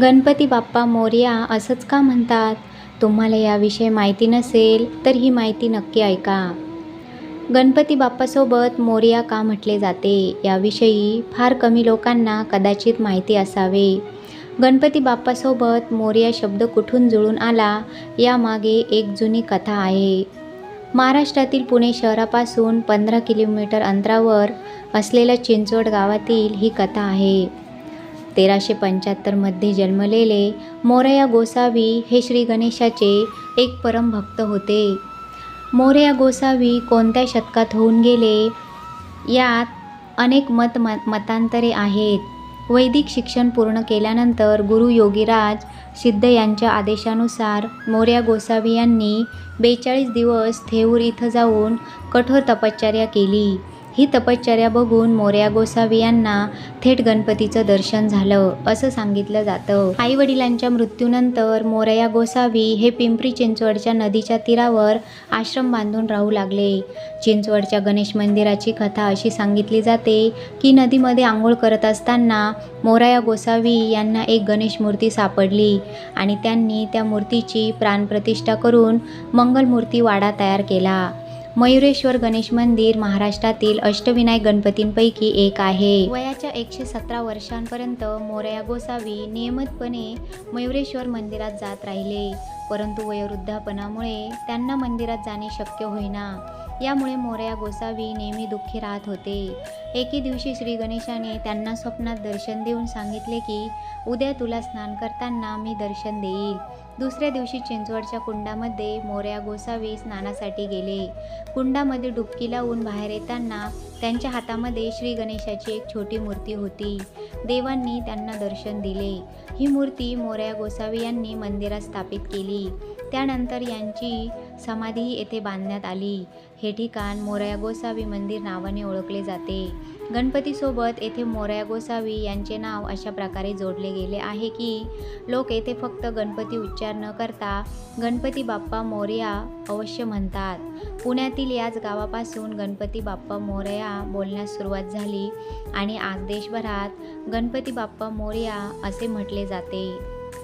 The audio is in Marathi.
गणपती बाप्पा मोर्या असंच का म्हणतात? तुम्हाला याविषयी माहिती नसेल तर ही माहिती नक्की ऐका. गणपती बाप्पासोबत मोर्या का म्हटले जाते? याविषयी फार कमी लोकांना कदाचित माहिती असावे. गणपती बाप्पासोबत मोर्या शब्द कुठून जुळून आला यामागे एक जुनी कथा आहे. महाराष्ट्रातील पुणे शहरापासून पंधरा किलोमीटर अंतरावर असलेल्या चिंचवड गावातील ही कथा आहे. तेराशे पंच्याहत्तरमध्ये जन्मलेले मोरया गोसावी हे श्री गणेशाचे एक परमभक्त होते. मोरया गोसावी कोणत्या शतकात होऊन गेले? यात अनेक मत मतांतरे आहेत. वैदिक शिक्षण पूर्ण केल्यानंतर गुरु योगीराज सिद्ध यांच्या आदेशानुसार मोर्या गोसावी यांनी बेचाळीस दिवस थेऊर इथं जाऊन कठोर तपश्चर्या केली. ही तपश्चर्या बघून मोर्या गोसावी यांना थेट गणपतीचं दर्शन झालं असं सांगितलं जातं. आई वडिलांच्या मृत्यूनंतर मोरया गोसावी हे पिंपरी चिंचवडच्या नदीच्या तीरावर आश्रम बांधून राहू लागले. चिंचवडच्या गणेश मंदिराची कथा अशी सांगितली जाते की नदीमध्ये आंघोळ करत असताना मोरया गोसावी यांना एक गणेश मूर्ती सापडली आणि त्यांनी त्या मूर्तीची प्राणप्रतिष्ठा करून मंगलमूर्ती वाडा तयार केला. मयुरेश्वर गणेश मंदिर महाराष्ट्रातील अष्टविनायक गणपतींपैकी एक आहे. वयाच्या एकशे सतरा वर्षांपर्यंत मोरया गोसावी नियमितपणे मयुरेश्वर मंदिरात जात राहिले. परंतु वयोवृद्धापणामुळे त्यांना मंदिरात जाणे शक्य होईना. यामुळे मोरया गोसावी नेहमी दुःखी राहत होते. एके दिवशी श्री गणेशाने त्यांना स्वप्नात दर्शन देऊन सांगितले की उद्या तुला स्नान करताना मी दर्शन देईल. दुसऱ्या दिवशी चिंचवडच्या कुंडामध्ये मोऱ्या गोसावी स्नानासाठी गेले. कुंडामध्ये डुबकी लावून बाहेर येताना त्यांच्या हातामध्ये श्री गणेशाची एक छोटी मूर्ती होती. देवांनी त्यांना दर्शन दिले. ही मूर्ती मोऱ्या गोसावी यांनी मंदिरात स्थापित केली. त्यानंतर यांची समाधीही येथे बांधण्यात आली. हे ठिकाण मोरया गोसावी मंदिर नावाने ओळखले जाते. गणपतीसोबत येथे मोरया गोसावी यांचे नाव अशा प्रकारे जोडले गेले आहे की लोक येथे फक्त गणपती उच्चार न करता गणपती बाप्पा मोरया अवश्य म्हणतात. पुण्यातील याच गावापासून गणपती बाप्पा मोरया बोलण्यास सुरुवात झाली आणि आज देशभरात गणपती बाप्पा मोरया असे म्हटले जाते.